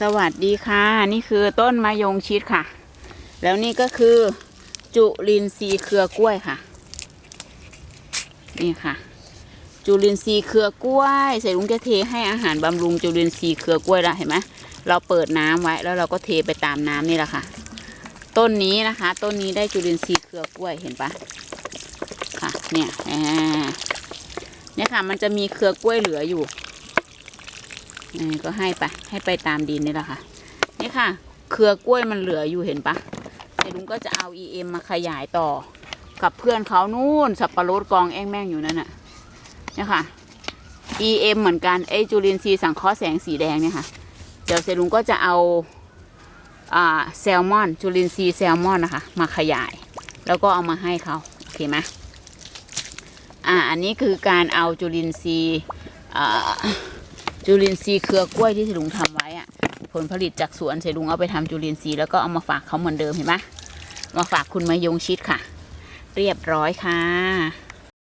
สวัสดีค่ะ นี่คือต้นมะยงชิดค่ะ แล้วนี่ก็คือจุลินทรีย์เครือกล้วยค่ะ นี่ค่ะ จุลินทรีย์เครือกล้วยใส่ลุงจะเทให้อาหารบำรุงจุลินทรีย์เครือกล้วยละเห็นไหมเราเปิดน้ำไว้แล้วเราก็เทไปตามน้ำนี่แหละค่ะ ต้นนี้นะคะ ต้นนี้ได้จุลินทรีย์เครือกล้วยเห็นปะค่ะ เนี่ยอ่าเนี่ยค่ะ มันจะมีเครือกล้วยเหลืออยู่ ก็ให้ไป ให้ไปตามดินนี่แหละค่ะ นี่ค่ะ เครือกล้วยมันเหลืออยู่เห็นปะเดี๋ยวลุงก็จะเอา EM มาขยายต่อ กับเพื่อนเขานู่น สับปะรดกองแองแมงอยู่นั่นน่ะนี่ค่ะ EM เหมือนกันไอจุลินทรีย์สังเคราะห์แสงสีแดงเนี่ยค่ะ เดี๋ยวเซลุงก็จะเอาอ่าแซลมอน จุลินทรีย์แซลมอนนะคะ มาขยาย แล้วก็เอามาให้เขาโอเคไหมอ่า อันนี้คือการเอาจุลินทรีย์อ่า จุลินทรีย์เครือกล้วยที่เสลุงทำไว้อะผลผลิตจากสวนเสลุงเอาไปทำจุลินทรีย์แล้วก็เอามาฝากเขาเหมือนเดิมเห็นไหมมาฝากคุณมายงชิดค่ะ เรียบร้อยค่ะ